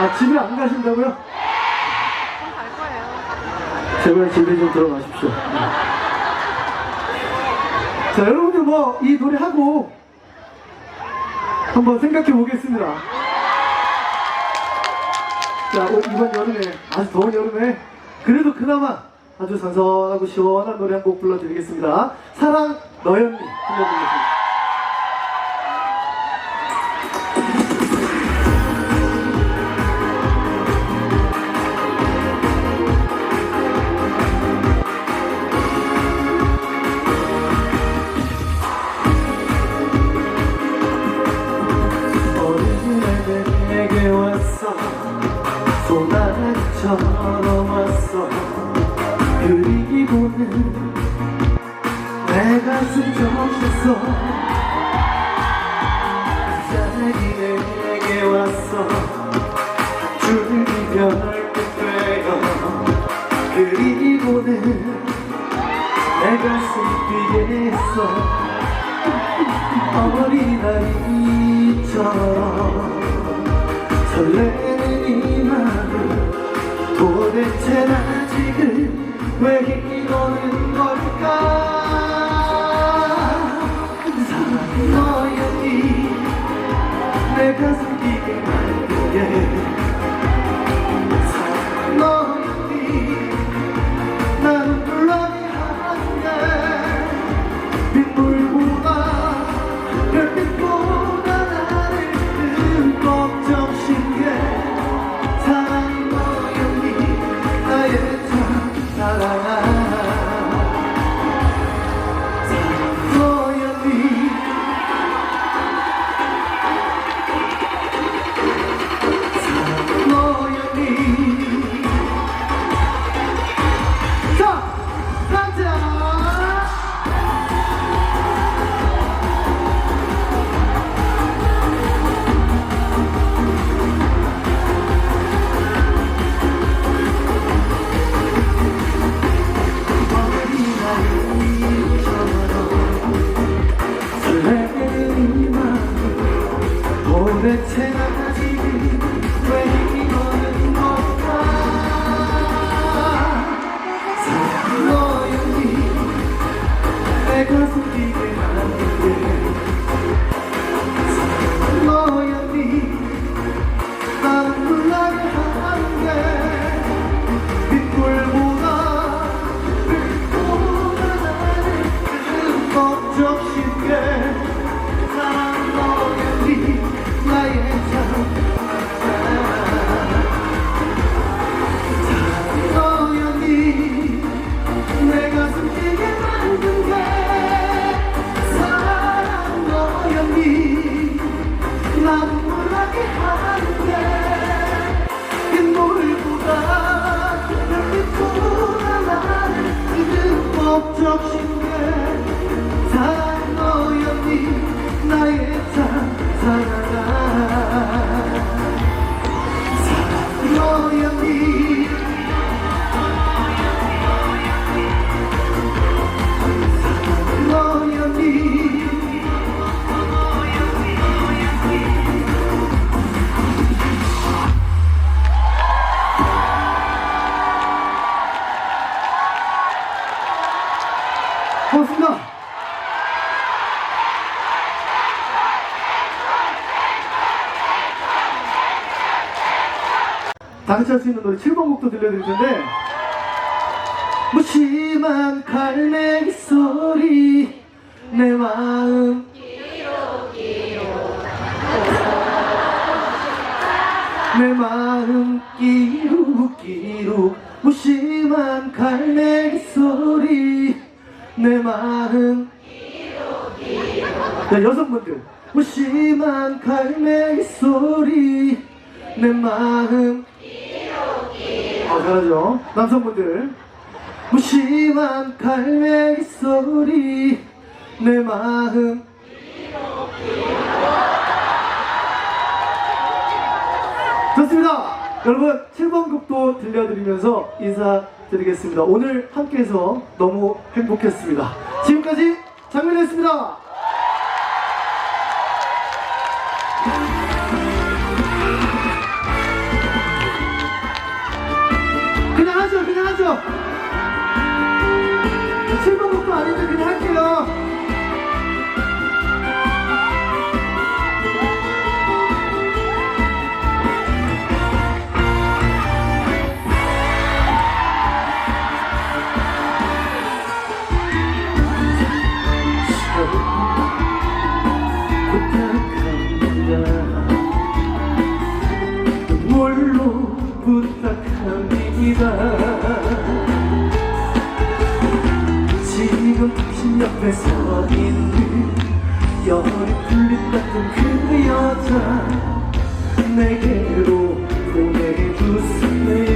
아, 집에 안 가신다고요? 갈 거예요. 제발 집에 좀 들어가십시오. 자, 여러분들 뭐, 이 노래 하고, 한번 생각해 보겠습니다. 자, 오- 이번 여름에, 아주 더운 여름에, 그래도 그나마 아주 선선하고 시원한 노래 한 곡 불러드리겠습니다. 사랑 너였니 불러드리겠습니다. 소나기처럼 왔어. 그리고는 내 가슴 적셨어. 자기 내게 왔어. 줄기별 되어. 그리고는 내 가슴 뛰게 했어. 어린아이처럼 마음 도대체 나 지금 왜 이러는 걸까? 사랑 너였니 내 가슴 뛰게 만든 게 참 사랑 당시 할 수 있는 노래 7번 곡도 들려드릴 텐데. 무심한 갈매기 소리 내 마음. 내 마음 끼룩끼룩 무심한 갈매기 소리 내 마음. 자, 여성분들. 무심한 갈매기 소리 내 마음 어, 잘하죠? 남성분들. 무심한 갈매기 소리 내 마음. 좋습니다. 여러분 7번 곡도 들려드리면서 인사드리겠습니다. 오늘 함께해서 너무 행복했습니다. 지금까지 장민이었습니다 할게요. 7번부터 아닌데 그냥 할게요. 부탁합니다. 앞에 서 있는 열이 풀린 같은 그 여자 내게로 고백해 주세요